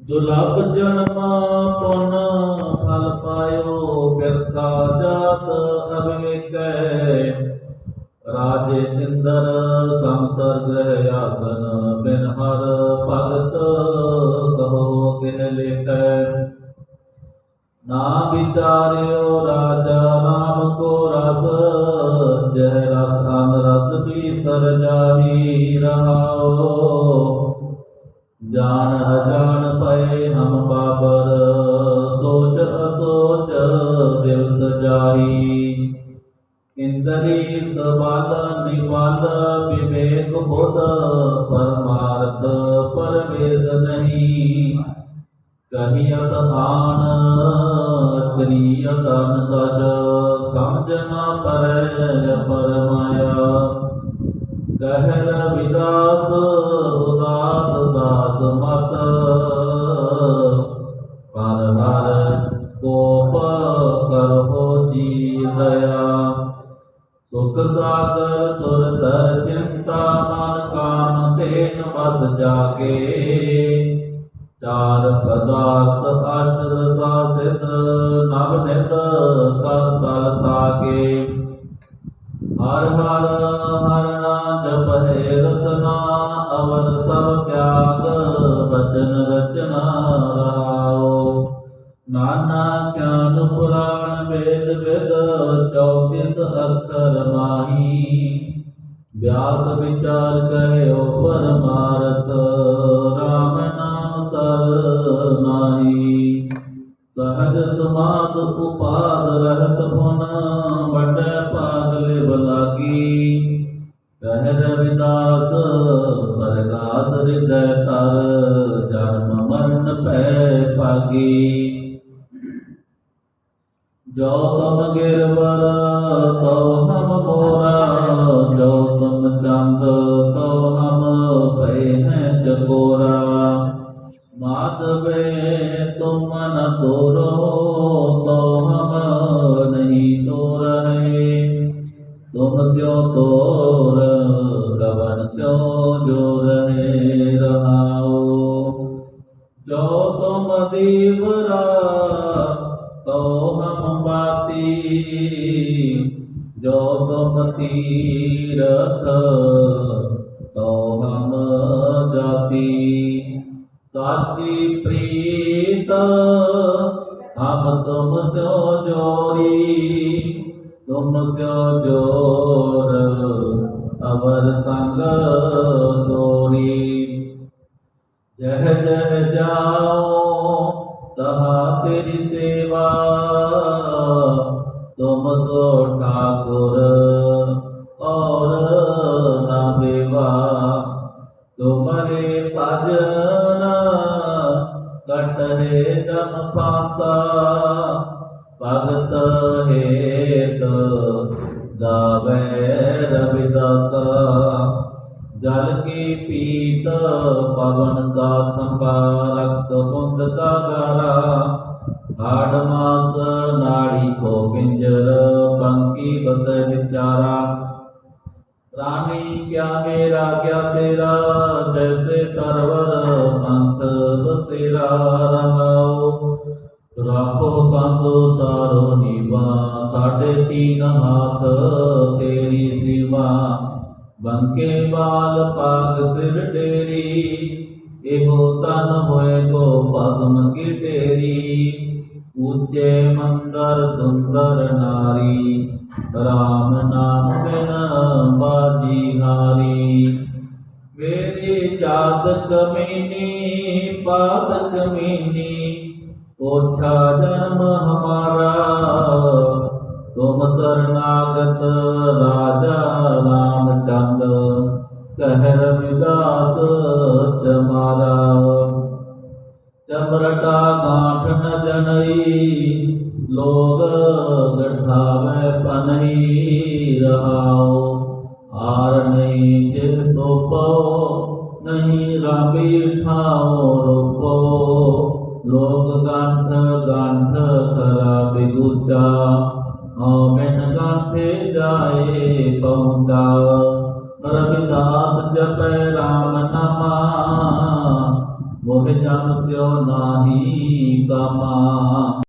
ਦੁਲਭ ਜਨਮਾ ਪੁਨ ਫਲ ਪਾਇਓ ਬਿਰਥਾ ਜਾਤ ਅਵਿਵੇਕੈ ਰਾਜੇ ਇੰਦਰ ਸੰਸਰ ਗ੍ਰਹਿ ਆਸਨ, ਬਿਨ ਹਰ ਭਗਤ ਕਹੋ ਕਿਹ ਲੇਖੈ। ਨਾ ਵਿਚਾਰਿਓ ਰਾਜਾ ਰਾਮ ਕੋ ਰਸ, ਜਹ ਰਸ ਅਨ ਰਸ ਵੀ ਸਰ ਰਹਾਓ ਜਾਣ ਅਜਾਣ ਪਏ ਹਮ ਬਾਬਰ, ਸੋਚ ਅਸੋਚ ਦਿਵਸ ਜਾਈ ਇੰਦਰੀ ਸਬਲ ਨਿਵਲ ਵਿਵੇਕ ਬੁੱਧ, ਪਰਮਾਰਥ ਪਰਵੇਸ਼ ਨਹੀਂ। ਕਹੀਅਤ ਆਣ ਚਰੀਅਤ ਸੁਖ ਸਾਗਰ ਸੁਰ ਤਰ ਚਿੰਤਾ ਮਨ ਕਾਮ ਤੇਨ ਵਸ ਜਾਗੇ। ਚਾਰ ਪਦਾਰਥ ਅਸ਼ਟ ਦਸਾ ਸਿਧ ਨਵ ਨਿਤ ਕਰ ਤਲ ਤਾਕੇ ਹਰ ਹਰ ਹਰ ਜਪ ਜਪਹਿ ਰਸਨਾ, ਅਵਰ ਸਭ ਤਿਆਗ, ਬਚਨ ਰਚਨਾ ਰਹਾਓ ਪੁਰਾਣ ਵੇਦ ਵੇਦ 24 ਅੱਖਰ ਮਾਹੀ। ਵਿਆਸ ਵਿਚਾਰ ਕਹਿਓ ਪਰਮਾਰਥ RAM ਨਾਮ ਸਰ ਨਾਹੀ। ਸਹਜ ਸਮਾਦ ਉਪਾਦ ਰਹਿਤ ਪੁਨ, ਵੱਡੇ ਭਾਗ ਲਿਵ ਲਾਗੀ। ਕਹਿ ਰਵਿਦਾਸ ਪਰਗਾਸ ਹਿਰਦੈ ਤਰ, ਜਨਮ ਮਰਨ ਭੈ ਜੋ ਤੁਮ ਗਿਰਵਰ ਤੋ ਹਮ ਮੋਰਾ ਜੋ ਤੁਮ ਚੰਦ ਤੋ ਹਮ ਭੈ ਹੈ ਚਕੋਰਾ। ਮਾਧਵੇ ਤੁਮ ਨ ਤੋਰੋ, ਤੋ ਹਮ ਨਹੀਂ ਤੋਰਹਿ ਤੁਮ ਸਿਓ ਤੋਰ ਗਵਨ ਸਿਓ ਜੋ ਰਹੇ ਰਹਾਓ। ਜੋ ਤੁਮ ਦੀਵਰਾ ਤੋ ਹਮ ਬਾਤੀ ਜੋ ਤੁਮ ਤੀਰਥ ਤੋ ਹਮ ਜਾਤੀ। ਸਾਚੀ ਪ੍ਰੀਤ, ਹਮ ਤੁਮ ਸਿਓ ਜੋਰੀ, ਤੁਮ ਸਿਓ ਜੋਰ, ਅਵਰ ਭਗਤ ਹੇਤ ਗਾਵੇ ਰਵਿਦਾਸਾ। ਜਲ ਕੀ ਪੀਤ ਪਵਨ ਦਾ ਥੰਬਾ ਰਕਤ ਬੁੰਦ ਦਾ ਗਾਰਾ ਹਾੜ ਮਾਸ ਨਾੜੀ ਕੋ ਪਿੰਜਰ ਪੰਕੀ ਬਸੈ ਵਿਚਾਰਾ। ਰਾਣੀ ਕਿਆ ਮੇਰਾ, ਕਿਆ ਤੇਰਾ, ਜੈਸੇ ਤਰਵਰ ਪੰਥ ਬਸੇਰਾ ਰਹਾਓ ਰਾਖੋ ਕੰਦੋ ਸਾਰੋ ਨੀਵਾ। ਸਾਡੇ ਤੀਨ ਹਾਥ, ਤੇਰੀ ਸਿਵਾ ਬੰਕੇ ਬਾਲ ਪਾਗ ਸਿਰ ਡੇਰੀ, ਇਹੋ ਤਨ ਹੋਏ ਕੋ ਭਸਮ ਕੀ ਢੇਰੀ। ਉੱਚੇ ਮੰਦਰ ਸੁੰਦਰ ਨਾਰੀ, ਰਾਮ ਨਾਮ ਬਿਨ ਬਾਜੀ ਹਾਰੀ। ਮੇਰੀ ਜਾਤ ਕਮੀਨੀ ਪਾਤ ਕਮੀਨੀ ઓછા જન્મ હમારા તુમ શરણાગત રાજા રામચંદ કહ રવિદાસ ચમારા ચમરટા ગાંઠ ન જનઈ લોગ ગઢાવે પનહી રહાઓ આર નહીં જે તો પો નહીં રાબી ઠાઓ રૂપો ਲੋਕ ਗੰਠ ਗੰਠ ਕਰਾ ਬਿਗੁਚਾ ਬਿਨ ਗੰਠੇ ਜਾਏ ਪਹੁੰਚਾ ਰਵਿਦਾਸ ਜਪੈ RAM ਨਾਮਾ ਮੋਹਿ ਜਨ ਸਿਓ ਨਾਹੀ ਕਮਾ